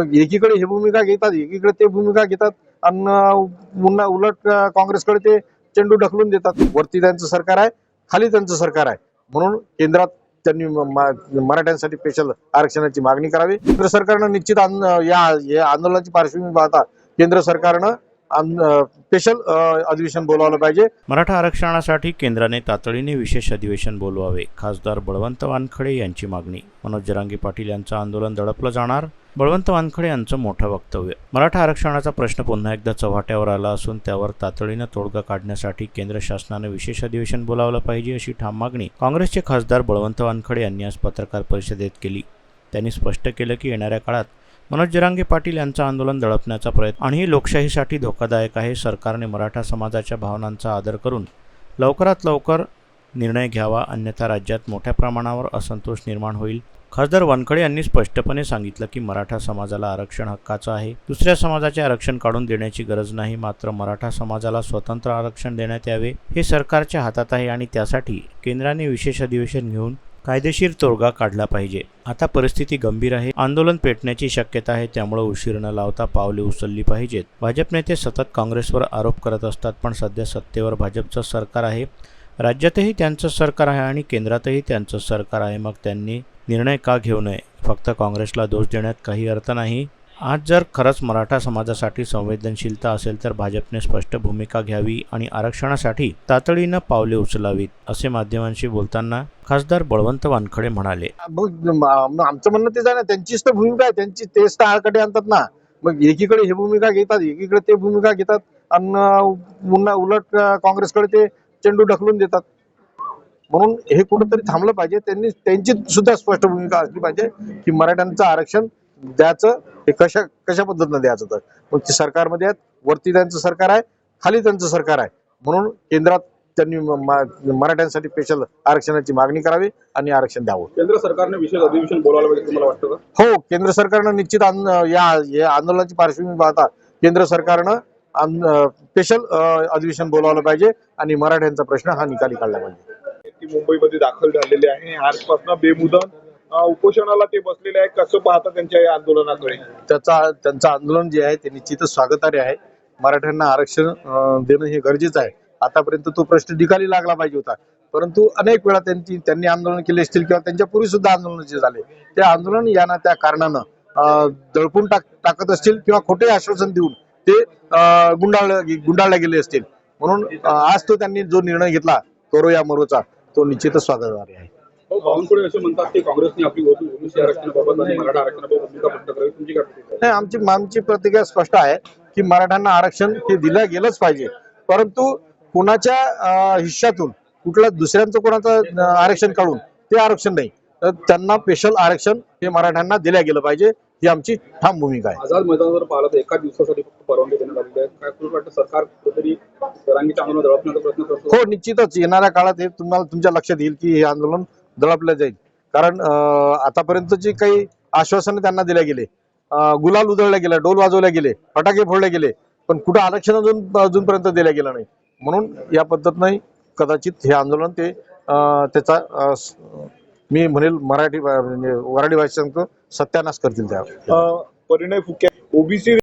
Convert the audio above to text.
मग एकीकडे हे भूमिका घेतात एकीकडे ते भूमिका घेतात आणि पुन्हा उलट काँग्रेसकडे ते चेंडू ढकलून देतात. वरती त्यांचं सरकार आहे खाली त्यांचं सरकार आहे. म्हणून केंद्रात त्यांनी मराठ्यांसाठी स्पेशल आरक्षणाची मागणी करावी. केंद्र सरकारनं निश्चित या या आंदोलनाची पार्श्वभूमी पाहता केंद्र सरकारनं स्पेशल अधिवेशन बोलावलं पाहिजे. मराठा आरक्षणासाठी केंद्राने तातडीने विशेष अधिवेशन बोलवावे खासदार बळवंत वानखडे यांची मागणी. मनोज जरांगे पाटील यांचं आंदोलन दडपलं जाणार. बळवंत वानखडे यांचं मोठं वक्तव्य. मराठा आरक्षणाचा प्रश्न पुन्हा एकदा चव्हाट्यावर आला असून त्यावर तातडीनं तोडगा काढण्यासाठी केंद्र शासनानं विशेष अधिवेशन बोलावलं पाहिजे अशी ठाम मागणी काँग्रेसचे खासदार बळवंत वानखडे यांनी आज पत्रकार परिषदेत केली. त्यांनी स्पष्ट केलं की येणाऱ्या काळात मनोज जरांगे पाटील यांचं आंदोलन दडपण्याचा प्रयत्न आणि हे लोकशाहीसाठी धोकादायक आहे सरकारने मराठा समाजाच्या भावनांचा आदर करून लवकरात लवकर निर्णय घ्यावा अन्यथा राज्यात मोठ्या प्रमाणावर असंतोष निर्माण होईल. खासदार वानखडे यांनी स्पष्टपणे सांगितलं की मराठा समाजाला आरक्षण हक्काचं आहे. दुसऱ्या समाजाचे आरक्षण काढून देण्याची गरज नाही मात्र मराठा समाजाला स्वतंत्र आरक्षण देण्यात यावे हे सरकारच्या हातात आहे आणि त्यासाठी केंद्राने विशेष अधिवेशन घेऊन कायदेशीर तोडगा काढला पाहिजे. आता परिस्थिती गंभीर आहे आंदोलन पेटण्याची शक्यता आहे त्यामुळे उशीर न लावता पावले उचलली पाहिजेत. भाजप नेते सतत काँग्रेसवर आरोप करत असतात पण सध्या सत्तेवर भाजपचं सरकार आहे. राज्यातही त्यांचं सरकार आहे आणि केंद्रातही त्यांचं सरकार आहे. मग त्यांनी निर्णय का घेऊ नये? फक्त काँग्रेसला दोष देण्यात काही अर्थ नाही. आज जर खरंच मराठा समाजासाठी संवेदनशीलता असेल तर भाजपने स्पष्ट भूमिका घ्यावी आणि आरक्षणासाठी तातडीनं पावले उचलावीत असे माध्यमांशी बोलताना खासदार बळवंत वानखडे म्हणाले. मग आमचं म्हणणं तेच आहे ना त्यांचीच तर भूमिका आहे त्यांची तेच तर आळकडे आणतात ना. मग एकीकडे हे भूमिका घेतात एकीकडे ते भूमिका घेतात आणि पुन्हा उलट काँग्रेसकडे ते चेंडू ढकलून देतात. म्हणून हे कुठंतरी थांबलं पाहिजे. त्यांनी त्यांची सुद्धा स्पष्ट भूमिका असली पाहिजे की मराठ्यांचं आरक्षण द्यायचं हे कशा कशा पद्धतीनं द्यायचं तर? मग ते सरकारमध्ये आहेत वरती त्यांचं सरकार आहे खाली त्यांचं सरकार आहे. म्हणून केंद्रात त्यांनी मराठ्यांसाठी स्पेशल आरक्षणाची मागणी करावी आणि आरक्षण द्यावं. केंद्र सरकारने विशेष अधिवेशन बोलावलं पाहिजे तुम्हाला वाटतं हो केंद्र सरकारनं निश्चित या आंदोलनाची पार्श्वभूमी पाहता केंद्र सरकारनं स्पेशल अधिवेशन बोलावलं पाहिजे आणि मराठ्यांचा प्रश्न हा निकाली काढला पाहिजे. ती मुंबईमध्ये दाखल झालेले आहे. आजपासून बेमुदत उपोषणाला ते बसलेले आहे कसं पाहता त्यांच्या या आंदोलनाकडे? त्याचा त्यांचं आंदोलन जे आहे ते निश्चितच स्वागतार्ह आहे. मराठ्यांना आरक्षण देणं हे गरजेचं आहे. आतापर्यंत तो प्रश्न निकाली लागला पाहिजे होता. परंतु अनेक वेळा त्यांची त्यांनी आंदोलन केले असतील किंवा त्यांच्या पूर्वी सुद्धा आंदोलन जे झाले ते आंदोलन या ना त्या कारणानं अं, दडपून टाक टाकत असतील किंवा खोटे आश्वासन देऊन ते गुंडाळ गुंडाळले गेले असतील. म्हणून आज तो त्यांनी जो निर्णय घेतला करो या मरोचा तो निश्चितच स्वागतार्ह आहे. हो, बावनकुळे असे म्हणतात की काँग्रेसने आपली ओबीसी आरक्षणाबाबत आणि मराठा आरक्षणाबाबत भूमिका स्पष्ट करावी? तुमची काय प्रतिक्रिया आहे? नाही आमची आमची प्रतिक्रिया स्पष्ट आहे की मराठ्यांना आरक्षण हे दिलं गेलंच पाहिजे. परंतु कुणाच्या अं, हिश्श्यातून कुठल्या दुसऱ्यांचं कोणाचं आरक्षण काढून ते आरक्षण नाही. तर त्यांना स्पेशल आरक्षण हे मराठ्यांना दिलं गेलं पाहिजे. ही आमची ठाम भूमिका आहे. आझाद मैदान जर पाहिलं तर एका दिवसासाठी फक्त परवानगी देण्यात आलेली आहे. काय तुम्हाला वाटतं सरकार कुठेतरी जरांगीच्या आंदोलन दडपण्याचा प्रयत्न करतो? हो निश्चितच. येणाऱ्या काळात हे तुम्हाला तुमच्या लक्षात येईल की हे आंदोलन दडपलं जाईल. कारण आतापर्यंत जी काही आश्वासनं त्यांना दिल्या गेले. गुलाल उधळले गेले डोल वाजवले गेले फटाके फोडले गेले. पण कुठं आरक्षण अजून अजूनपर्यंत दिलं गेलं नाही. म्हणून या पद्धतीनं कदाचित हे आंदोलन ते त्याचा मी म्हणेल मराठी भा- म्हणजे वराडी भाषांचं सत्यानाश करतील त्या परिणय फुके ओबीसी